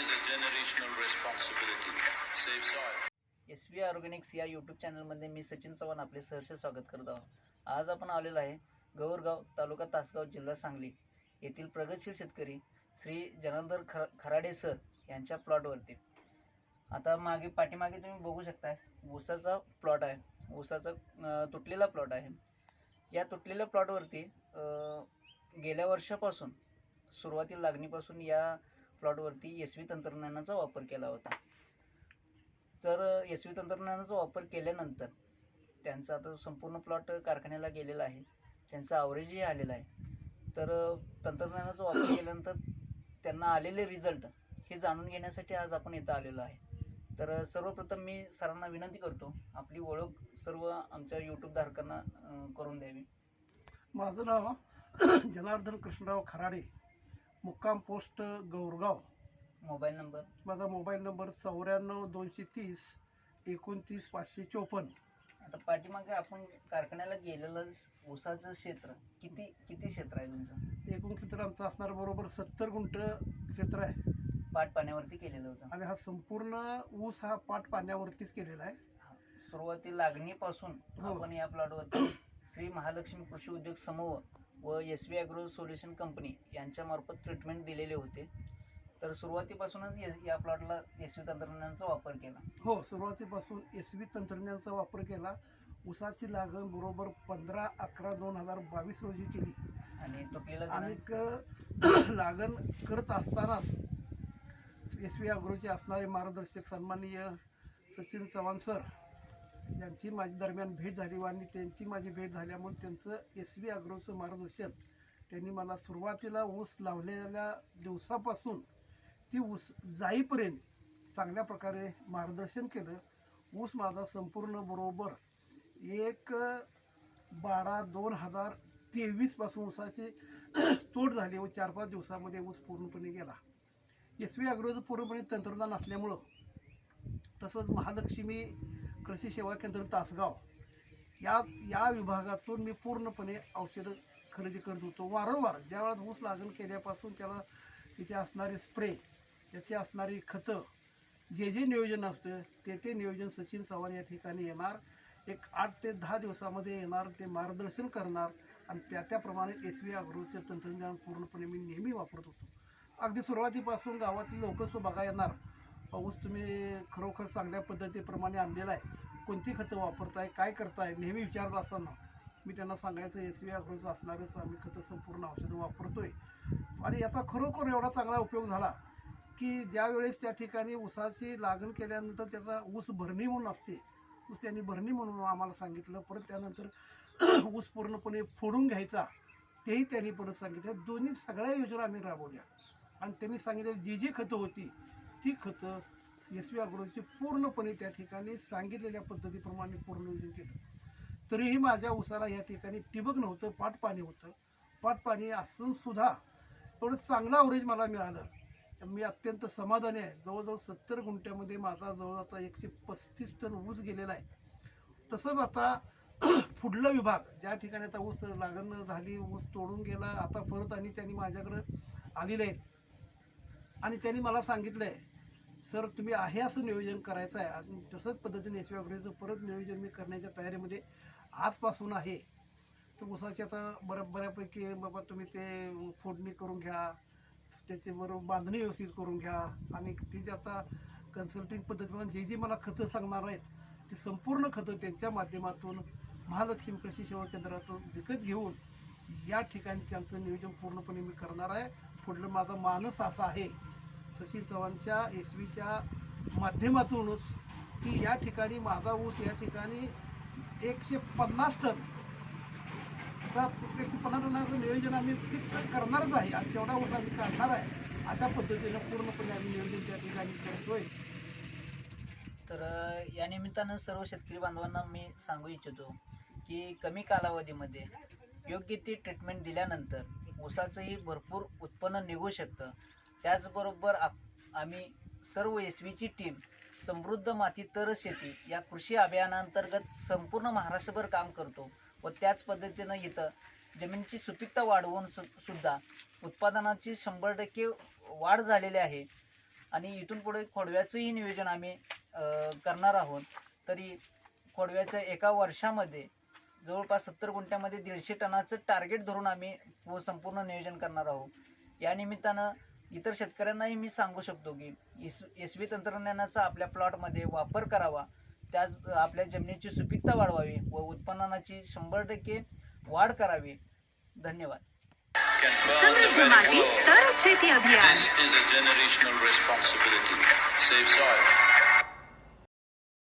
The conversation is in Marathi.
is a generational responsibility. Save soil. S V organics या यूट्यूब चॅनलमध्ये मी सचिन चव्हाण आपले सहर्ष स्वागत करत आहोत आज आपण आलेलो आहे गौरगाव तालुका तासगाव जिल्हा सांगली येथील प्रगतशील शेतकरी श्री जनार्दन खर खराडे सर यांच्या प्लॉटवरती आता मागे पाठीमागे तुम्ही बघू शकताय ऊसाचा प्लॉट आहे ऊसाचा तुटलेला प्लॉट आहे या तुटलेल्या प्लॉटवरती गेल्या वर्षापासून सुरुवातीला लागणीपासून या प्लॉटवरती एस व्ही तंत्रज्ञानाचा वापर केला होता. तर एस व्ही तंत्रज्ञानाचा वापर केल्यानंतर त्यांचा आता संपूर्ण प्लॉट कारखान्याला गेलेला आहे. त्यांचा आवरेजही आलेला आहे. तर तंत्रज्ञानाचा वापर केल्यानंतर त्यांना आलेले रिझल्ट हे जाणून घेण्यासाठी आज आपण इथं आलेलो आहे. तर सर्वप्रथम मी सरांना विनंती करतो आपली ओळख सर्व आमच्या यूट्यूब धारकांना करून द्यावी. माझं नाव जनार्दन कृष्णराव खराडे. मुक्काम पोस्ट गौरगाव. Mobile number? माझा मोबाईल नंबर चौऱ्याण्णव दोनशे तीस एकोणतीस पाचशे चोपन्न. आता पाठीमागे आपण कारखान्याला गेलेलं ऊसाचं क्षेत्र किती किती क्षेत्र आहे तुमचं? एकूण क्षेत्र आमचं असणार बरोबर सत्तर गुंठ क्षेत्र आहे. पाट पाण्यावरती केलेलं होतं. आणि हा संपूर्ण ऊस हा पाट पाण्यावरतीच केलेला आहे. सुरुवाती लागणीपासून हो. आपण या प्लॉटवरती श्री महालक्ष्मी कृषी उद्योग समूह व S V agro solution company यांच्या मार्फत ट्रीटमेंट दिलेले होते. तर सुरुवातीपासूनच या- या प्लॉटला एस व्ही तंत्रज्ञानाचा वापर केला. हो सुरुवातीपासून एस व्ही तंत्रज्ञानाचा वापर केला. ऊसाची लागण बरोबर पंधरा अकरा दोन हजार बावीस रोजी केली. आणि तुटलेला आणि दिनांक क- लागण करत असतानाच एस व्ही अग्रोचे असणारे मार्गदर्शक सन्माननीय सचिन चव्हाण सर यांची माझी दरम्यान भेट झाली व आणि त्यांची माझी भेट झाल्यामुळे त्यांचं एस व्ही अग्रोचं मार्गदर्शन त्यांनी मला सुरुवातीला ऊस लावलेल्या दिवसापासून ती ऊस जाईपर्यंत चांगल्या प्रकारे मार्गदर्शन केलं. ऊस माझा संपूर्ण बरोबर एक बारा दोन हजार तेवीसपासून ऊसाची तोड झाली व चार पाच दिवसामध्ये ऊस पूर्णपणे गेला. एस व्ही अग्रोचं पूर्णपणे तंत्रज्ञान असल्यामुळं तसंच महालक्ष्मी कृषी सेवा केंद्र तासगाव या या विभागातून मी पूर्णपणे औषधं खरेदी करत होतो. वारंवार ज्या वेळात ऊस लागण केल्यापासून त्याला तिचे असणारे स्प्रे त्याची असणारी खतं जे जे नियोजन असतं ते ते नियोजन सचिन चव्हाण या ठिकाणी येणार. एक आठ ते दहा दिवसामध्ये येणार ते मार्गदर्शन करणार आणि त्या त्याप्रमाणे एस व्ही अग्रोचे तंत्रज्ञान पूर्णपणे मी नेहमी वापरत होतो. अगदी सुरुवातीपासून गावातील लोकच बघा येणार पाऊस तुम्ही खरोखर चांगल्या पद्धतीप्रमाणे आणलेला आहे. कोणती खतं वापरताय काय करताय नेहमी विचारत असताना मी त्यांना सांगायचं एस व्ही अग्रोचं असणारच आम्ही खतं संपूर्ण औषधं वापरतो आहे आणि याचा खरोखर एवढा चांगला उपयोग झाला की ज्यावेळेस त्या ठिकाणी ऊसाची लागण केल्यानंतर त्याचा ऊस भरणी म्हणून असते. ऊस त्यांनी भरणी म्हणून आम्हाला सांगितलं. परत त्यानंतर ऊस पूर्णपणे फोडून घ्यायचा तेही त्यांनी परत सांगितलं. दोन्ही सगळ्या योजना आम्ही राबवल्या. आणि त्यांनी सांगितलेली जी जी खतं होती ती खतं एस व्ही अग्रोची पूर्णपणे त्या ठिकाणी सांगितलेल्या पद्धतीप्रमाणे पूर्ण नियोजन केलं. तरीही माझ्या ऊसाला या ठिकाणी टिबक नव्हतं पाटपाणी होतं. पाटपाणी असूनसुद्धा असून सुद्धा एवढं चांगलं अवरेज मला मिळालं. तर मी अत्यंत समाधानी आहे. जवळजवळ सत्तर गुंठ्यामध्ये माझा जवळ आता एकशे पस्तीस टन ऊस गेलेला आहे. तसंच आता पुढला विभाग ज्या ठिकाणी आता ऊस लागण झाली ऊस तोडून गेला आता परत आणि त्यांनी माझ्याकडं आलेले आहेत. आणि त्यांनी मला सांगितलं आहे सर तुम्ही आहे असं नियोजन करायचं आहे. आणि तसंच पद्धतीने एस व्ही परत नियोजन मी करण्याच्या तयारीमध्ये आजपासून आहे. तर उसाची आता बऱ्या बऱ्यापैकी बाबा तुम्ही ते फोडणी करून घ्या त्याची बरोबर बांधणी व्यवस्थित करून घ्या. आणि ती जे आता कन्सल्टिंग पद्धतीने जे जी मला खतं सांगणार आहेत ती संपूर्ण खतं त्यांच्या माध्यमातून महालक्ष्मी कृषी सेवा केंद्रातून विकत घेऊन या ठिकाणी त्यांचं नियोजन पूर्णपणे मी करणार आहे. पुढलं माझा मानस असा आहे सचिन चव्हाणच्या एस बीच्या माध्यमातूनच की या ठिकाणी माझा ऊस या ठिकाणी एकशे पन्नास टन चा एकशे पन्नास टनाचं नियोजन आम्ही फिक्स करणारच आहे. आणि तेवढा ऊस आम्ही काढणार आहे अशा पद्धतीनं पूर्णपणे आम्ही नियोजन त्या ठिकाणी करतोय. तर या निमित्तानं सर्व शेतकरी बांधवांना मी सांगू इच्छितो की कमी कालावधीमध्ये योग्य ती ट्रीटमेंट दिल्यानंतर ऊसाचंही भरपूर उत्पन्न निघू शकतं. त्याचबरोबर आप आम्ही सर्व एस व्हीची टीम समृद्ध माती तर शेती या कृषी अभियानांतर्गत संपूर्ण महाराष्ट्रभर काम करतो व त्याच पद्धतीनं इथं जमिनीची सुपीकता वाढवून सु सुद्धा उत्पादनाची शंभर टक्के वाढ झालेली आहे. आणि इथून पुढे खोडव्याचंही नियोजन आम्ही करणार आहोत. तरी खोडव्याच्या एका वर्षामध्ये जवळपास सत्तर गुंठ्यामध्ये दीडशे टनाचं टार्गेट धरून आम्ही संपूर्ण नियोजन करणार आहोत. या निमित्तानं इतर शेतकऱ्यांनाही मी सांगू शकतो की एस एस व्ही तंत्रज्ञानाचा आपल्या प्लॉटमध्ये वापर करावा. त्या आपल्या जमिनीची सुपीकता वाढवावी व उत्पन्नाची शंभर टक्के वाढ करावी. धन्यवाद. अभियान.